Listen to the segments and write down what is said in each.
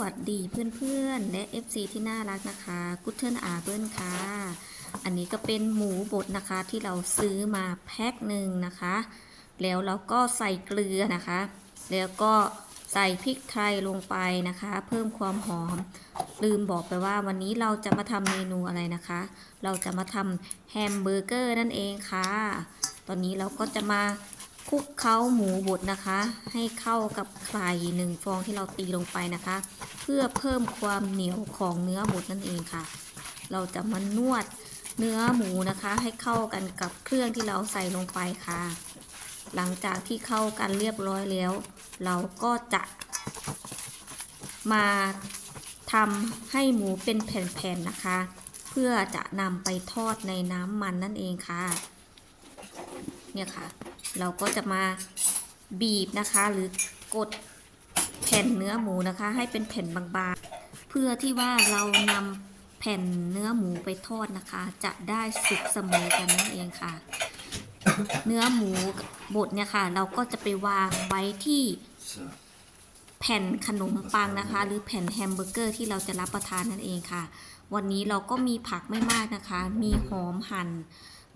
วัสดีเพื่อนๆ และ FC ที่น่ารักนะคะกุเทิลอาเบิลค่ะ อันนี้ก็เป็นหมูบดนะคะที่เราซื้อมาแพ็คหนึ่งนะคะ แล้วเราก็ใส่เกลือนะคะ แล้วก็ใส่พริกไทยลงไปนะคะ เพิ่มความหอม ลืมบอกไปว่าวันนี้เราจะมาทำเมนูอะไรนะคะ เราจะมาทำแฮมเบอร์เกอร์นั่นเองค่ะ ตอนนี้เราก็จะมา คลุกเคล้าหมูบดนะคะ ให้เข้ากับไข่หนึ่งฟองที่เราตีลงไปนะคะ เพื่อเพิ่มความเหนียวของเนื้อบดนั่นเองค่ะ เราจะมานวดเนื้อหมูนะคะ ให้เข้ากันกับเครื่องที่เราใส่ลงไปค่ะ หลังจากที่เข้ากันเรียบร้อยแล้ว เราก็จะ มาทำให้หมูเป็นแผ่นๆนะคะ เพื่อจะนำไปทอดในน้ำมันนั่นเองค่ะ เนี่ยค่ะ เราก็จะมาบีบนะคะ หรือกดแผ่นเนื้อหมูนะคะ ให้เป็นแผ่นบางๆ เพื่อที่ว่าเรานำแผ่นเนื้อหมูไปทอดนะคะ จะได้สุกเสมอกันนั่นเองค่ะ เนื้อหมูบดเนี่ยค่ะ เราก็จะไปวางไว้ที่แผ่นขนมปังนะคะ หรือแผ่นแฮมเบอร์เกอร์ที่เราจะรับประทานนั่นเองค่ะ วันนี้เราก็มีผักไม่มากนะคะ มีหอมหั่น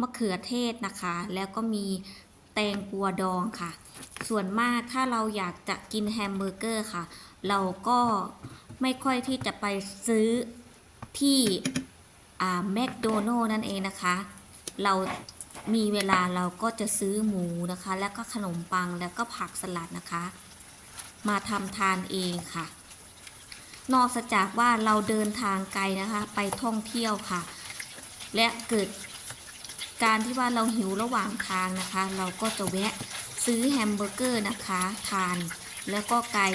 มะเขือเทศนะคะ แล้วก็มี แตงกวดองค่ะ ส่วนมากถ้าเราอยากจะกินแฮมเบอร์เกอร์ค่ะ เราก็ไม่ค่อยที่จะไปซื้อที่แมคโดนัลล์นั่นเองนะคะ เรามีเวลาเราก็จะซื้อหมูนะคะ แล้วก็ขนมปังแล้วก็ผักสลัดนะคะ มาทำทานเองค่ะ นอกจากว่าเราเดินทางไกลนะคะ ไปท่องเที่ยวค่ะ และเกิด การที่ว่าเราหิวระหว่างทางนะคะ เราก็จะแวะซื้อแฮมเบอร์เกอร์นะคะทาน แล้วก็ไก่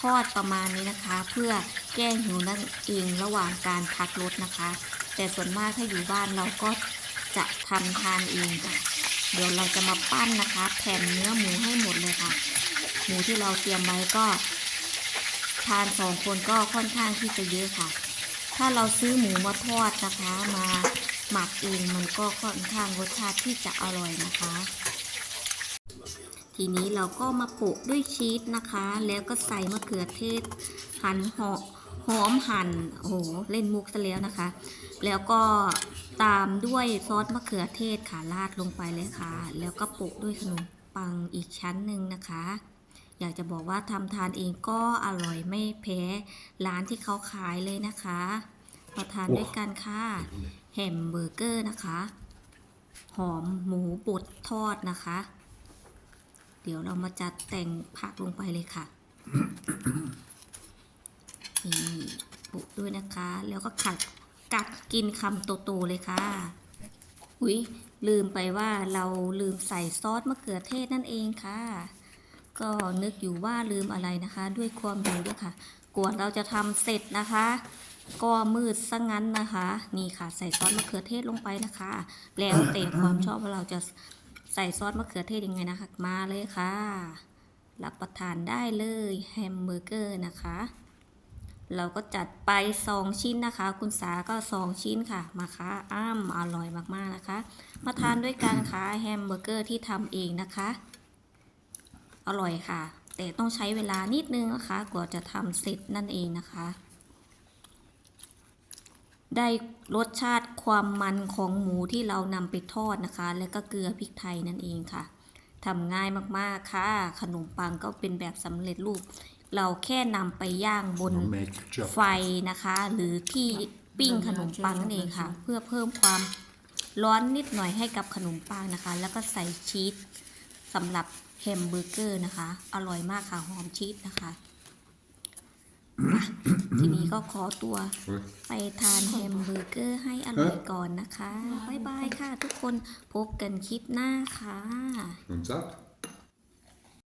ทอดประมาณนี้นะคะ เพื่อแก้หิวนั่นเองระหว่างการพักรถนะคะ แต่ส่วนมากถ้าอยู่บ้านเราก็จะทำทานเองค่ะเดี๋ยวเราจะมาปั้นนะคะแผ่นเนื้อหมูให้หมดเลยค่ะ หมูที่เราเตรียมไว้ก็ ทานสองคนก็ค่อนข้างที่จะเยอะค่ะ ถ้าเราซื้อหมูมาทอดนะคะมา หมักเองมันก็ค่อนข้างรสชาติที่จะอร่อยนะคะ ทีนี้เราก็มาโปะด้วยชีสนะคะ แล้วก็ใส่มะเขือเทศ หั่นหอหอมหั่นโอ้โหเล่นมุกซะแล้วนะคะ แล้วก็ตามด้วยซอสมะเขือเทศค่ะราดลงไปเลยค่ะ แล้วก็โปะด้วยขนมปังอีกชั้นหนึ่งนะคะ อยากจะบอกว่าทำทานเองก็อร่อยไม่แพ้ร้านที่เขาขายเลยนะคะ มาทานด้วยกันค่ะแฮมเบอร์เกอร์นะคะ หอมหมูบดทอดนะคะ เดี๋ยวเรามาจัดแต่งผักลงไปเลยค่ะนี่ปุด้วยนะคะ แล้วก็ขัดกัดกินคำโตๆเลยค่ะอุ๊ยลืมไปว่าเราลืมใส่ซอสมะเขือเทศนั่นเองค่ะ ก็นึกอยู่ว่าลืมอะไรนะคะ ด้วยความหิวด้วยค่ะ กว่าเราจะทำเสร็จนะคะ ก็มืดซะงั้นนะคะ นี่ค่ะ ใส่ซอสมะเขือเทศลงไปนะคะ แล้วแต่ความชอบว่าเราจะใส่ซอสมะเขือเทศยังไงนะคะ มาเลยค่ะ รับประทานได้เลยแฮมเบอร์เกอร์นะคะ เราก็จัดไปสองชิ้นนะคะ คุณสาก็สองชิ้นค่ะ มาค่ะอ้ามอร่อยมากๆนะคะ มาทานด้วยกันค่ะแฮมเบอร์เกอร์ที่ทำเองนะคะ อร่อยค่ะ แต่ต้องใช้เวลานิดนึงนะคะ กว่าจะทำเสร็จนั่นเองนะคะ ได้รสชาติความมันของหมูที่เรานำไปทอดนะคะ แล้วก็เกลือพริกไทยนั่นเองค่ะทำง่ายมากๆค่ะ ขนมปังก็เป็นแบบสำเร็จรูป เราแค่นำไปย่างบน We'll make chocolate. ไฟนะคะ หรือที่ปิ้งขนมปังนั่นเองค่ะ เพื่อเพิ่มความร้อนนิดหน่อยให้กับขนมปังนะคะ แล้วก็ใส่ชีสสำหรับแฮมเบอร์เกอร์นะคะ อร่อยมากค่ะหอมชีสนะคะอะ ทีนี้ก็ขอตัวไปทานแฮมเบอร์เกอร์ให้อร่อยก่อนนะคะ บ๊ายบายค่ะทุกคนพบกันคลิปหน้าค่ะ Thumbs up.